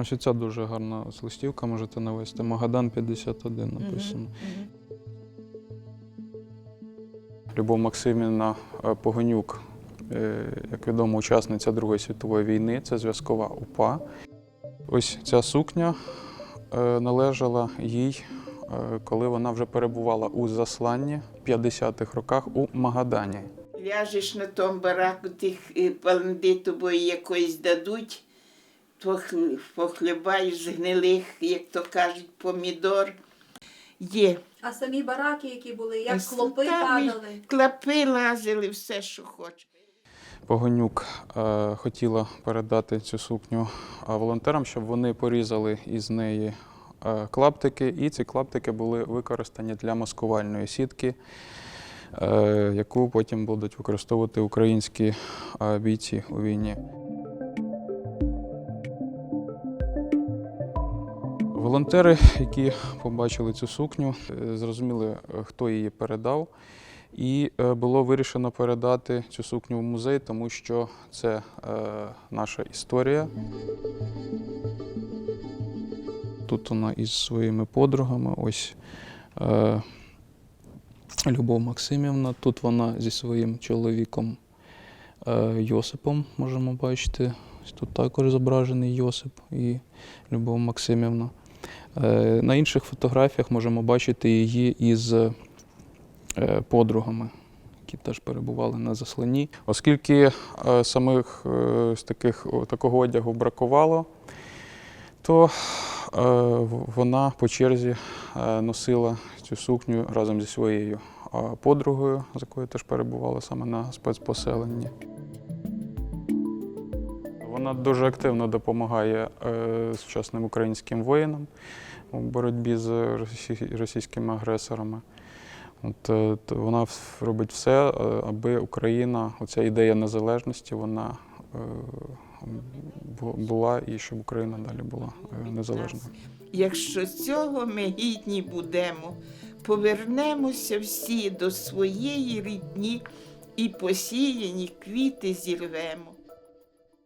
Ось ця дуже гарна ось листівка, можете навести. Магадан 51 написано. Любов Максимівна е, Погонюк, е, як відомо, учасниця Другої світової війни, це зв'язкова УПА. Ось ця сукня е, належала їй, коли вона вже перебувала у засланні в 50-х роках у Магадані. Ляжеш на тому бараку, тих паленди тобою якось дадуть, похлібаєш з гнилих, як то кажуть, помідор. Є. А самі бараки, які були, як клопи там і падали. Клапи лазили, все, що хочеш. Погонюк е, хотіла передати цю сукню е, волонтерам, щоб вони порізали із неї е, клаптики, і ці клаптики були використані для маскувальної сітки, е, яку потім будуть використовувати українські е, бійці у війні. Волонтери, які побачили цю сукню, е, зрозуміли, е, хто її передав. І е, було вирішено передати цю сукню в музей, тому що це наша історія. Тут вона із своїми подругами. Ось Любов Максимівна. Тут вона зі своїм чоловіком Йосипом, можемо бачити. Тут також зображений Йосип і Любов Максимівна. Е, на інших фотографіях можемо бачити її із е, подругами, які теж перебували на засланні. Оскільки е, самих з таких, такого одягу бракувало, то вона по черзі носила цю сукню разом зі своєю подругою, з якою теж перебувала саме на спецпоселенні. Вона дуже активно допомагає е, сучасним українським воїнам у боротьбі з російськими агресорами. От, е, вона робить все, е, аби Україна, оця ідея незалежності, вона була і щоб Україна далі була незалежною. Якщо цього ми гідні будемо, повернемося всі до своєї рідні і посіяні квіти зірвемо.